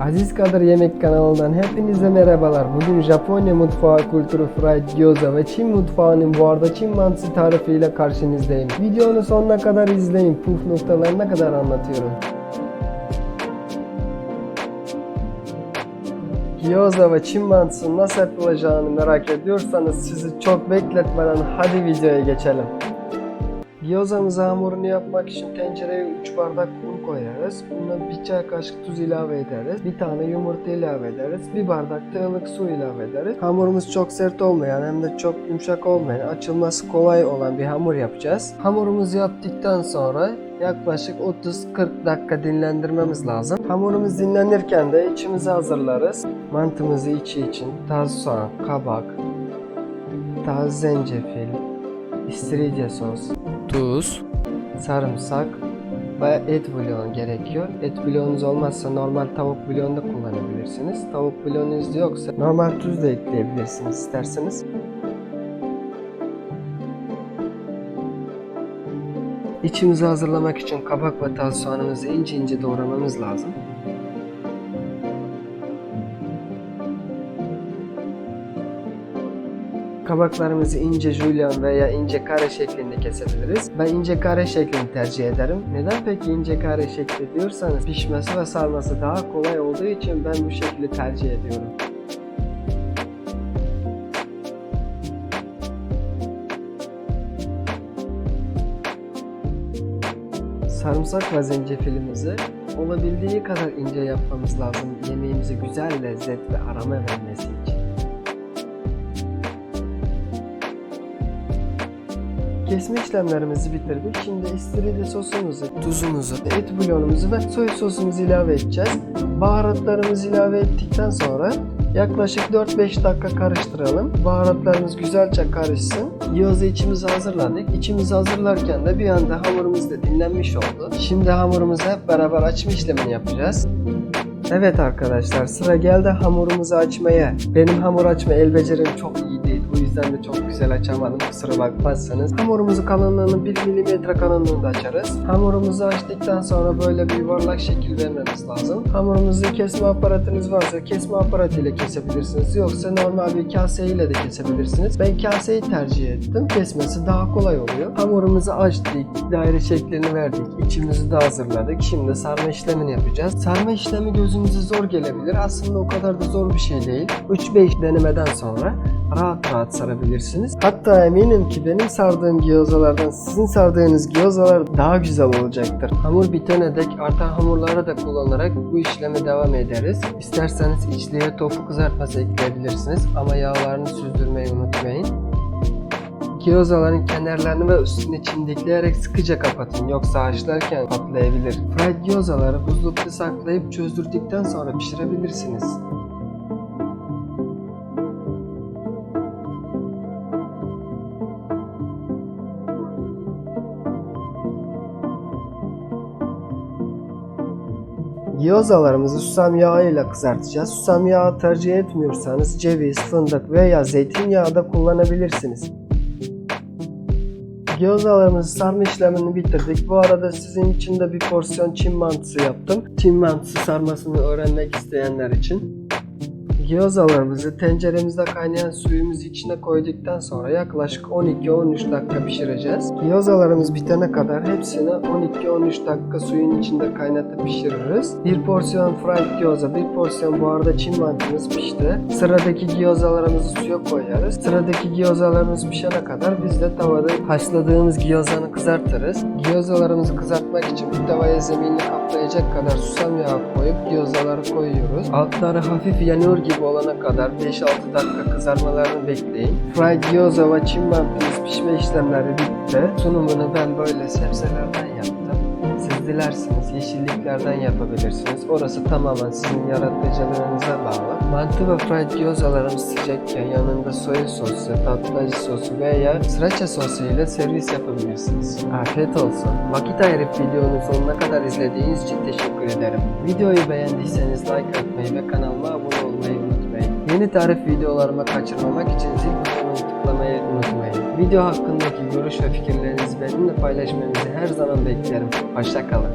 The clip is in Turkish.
Aziz Kadir Yemek kanalından hepinize merhabalar. Bugün Japonya mutfağı kültürü fried gyoza ve Çin mutfağının bu arada Çin mantısı tarifiyle karşınızdayım. Videonun sonuna kadar izleyin. Puf noktalarına kadar anlatıyorum. Gyoza ve Çin mantısı nasıl yapılacağını merak ediyorsanız sizi çok bekletmeden hadi videoya geçelim. Gyozamızı hamurunu yapmak için tencereye 3 bardak un koyarız. Buna bir çay kaşık tuz ilave ederiz. Bir tane yumurta ilave ederiz. Bir bardak da su ilave ederiz. Hamurumuz çok sert olmayan hem de çok yumuşak olmayan, açılması kolay olan bir hamur yapacağız. Hamurumuzu yaptıktan sonra yaklaşık 30-40 dakika dinlendirmemiz lazım. Hamurumuz dinlenirken de içimizi hazırlarız. Mantımızı içi için taze soğan, kabak, taze zencefil, istiridye sos, tuz, sarımsak ve et bulyon gerekiyor. Et bulyonunuz olmazsa normal tavuk bulyonu da kullanabilirsiniz. Tavuk bulyonunuz yoksa normal tuz da ekleyebilirsiniz isterseniz. İçimizi hazırlamak için kabak ve taze soğanımızı ince ince doğramamız lazım. Kabaklarımızı ince jülyen veya ince kare şeklinde kesebiliriz. Ben ince kare şeklini tercih ederim. Neden peki ince kare şekli diyorsanız pişmesi ve sarması daha kolay olduğu için ben bu şekli tercih ediyorum. Sarımsak ve zencefilimizi olabildiği kadar ince yapmamız lazım yemeğimize güzel lezzet ve aroma vermesi için. Kesme işlemlerimizi bitirdik. Şimdi istiridye sosumuzu, tuzumuzu, et bulyonumuzu ve soya sosumuzu ilave edeceğiz. Baharatlarımızı ilave ettikten sonra yaklaşık 4-5 dakika karıştıralım. Baharatlarımız güzelce karışsın. Gyoza içimizi hazırladık. İçimizi hazırlarken de bir anda hamurumuz da dinlenmiş oldu. Şimdi hamurumuzu hep beraber açma işlemini yapacağız. Evet arkadaşlar sıra geldi hamurumuzu açmaya. Benim hamur açma el becerim çok iyi yüzden de çok güzel açamadım. Kusura bakmazsanız. Hamurumuzu kalınlığını 1 mm kalınlığında açarız. Hamurumuzu açtıktan sonra böyle bir yuvarlak şekil vermemiz lazım. Hamurumuzu kesme aparatınız varsa kesme aparatıyla kesebilirsiniz. Yoksa normal bir kaseyle de kesebilirsiniz. Ben kaseyi tercih ettim. Kesmesi daha kolay oluyor. Hamurumuzu açtık. Daire şeklini verdik. İçimizi de hazırladık. Şimdi sarma işlemini yapacağız. Sarma işlemi gözünüze zor gelebilir. Aslında o kadar da zor bir şey değil. 3-5 denemeden sonra rahat rahat sarabilirsiniz. Hatta eminim ki benim sardığım gyozalardan sizin sardığınız gyozalar daha güzel olacaktır. Hamur bitene dek artan hamurları da kullanarak bu işleme devam ederiz. İsterseniz içliğe tofu kızartması ekleyebilirsiniz ama yağlarını süzdürmeyi unutmayın. Gyozaların kenarlarını ve üstünü çimdikleyerek sıkıca kapatın yoksa haşlarken patlayabilir. Fried gyozaları buzlukta saklayıp çözdürdükten sonra pişirebilirsiniz. Gyozalarımızı susam yağı ile kızartacağız. Susam yağı tercih etmiyorsanız ceviz, fındık veya zeytinyağı da kullanabilirsiniz. Gyozalarımızı sarma işlemini bitirdik. Bu arada sizin için de bir porsiyon Çin mantısı yaptım. Çin mantısı sarmasını öğrenmek isteyenler için. Gyozalarımızı tenceremizde kaynayan suyumuzu içine koyduktan sonra yaklaşık 12-13 dakika pişireceğiz. Gyozalarımız bitene kadar hepsini 12-13 dakika suyun içinde kaynatıp pişiririz. Bir porsiyon fried gyoza, bir porsiyon bu arada Çin mantımız pişti. Sıradaki gyozalarımızı suya koyarız. Sıradaki gyozalarımız pişene kadar biz de tavada haşladığımız gyozanı kızartırız. Gyozalarımızı kızartmak için bir tavaya zeminini kaplayacak kadar susam yağı koyup gyozaları koyuyoruz. Altları hafif yanıyor gibi olana kadar 5-6 dakika kızarmalarını bekleyin. Fried gyoza ve mantımız pişme işlemleri bitti. Sunumunu ben böyle sebzelerden yaptım. Dilerseniz yeşilliklerden yapabilirsiniz. Orası tamamen sizin yaratıcılığınıza bağlı. Mantı ve fried gyozalarımız sıcakken yanında soya sosu, tatlı sosu veya sriracha sosu ile servis yapabilirsiniz. Afiyet olsun. Vakit ayırıp videonun sonuna kadar izlediğiniz için teşekkür ederim. Videoyu beğendiyseniz like atmayı ve kanalıma abone. Yeni tarif videolarımı kaçırmamak için zil butonunu tıklamayı unutmayın. Video hakkındaki görüş ve fikirlerinizi benimle paylaşmanızı her zaman beklerim. Hoşçakalın.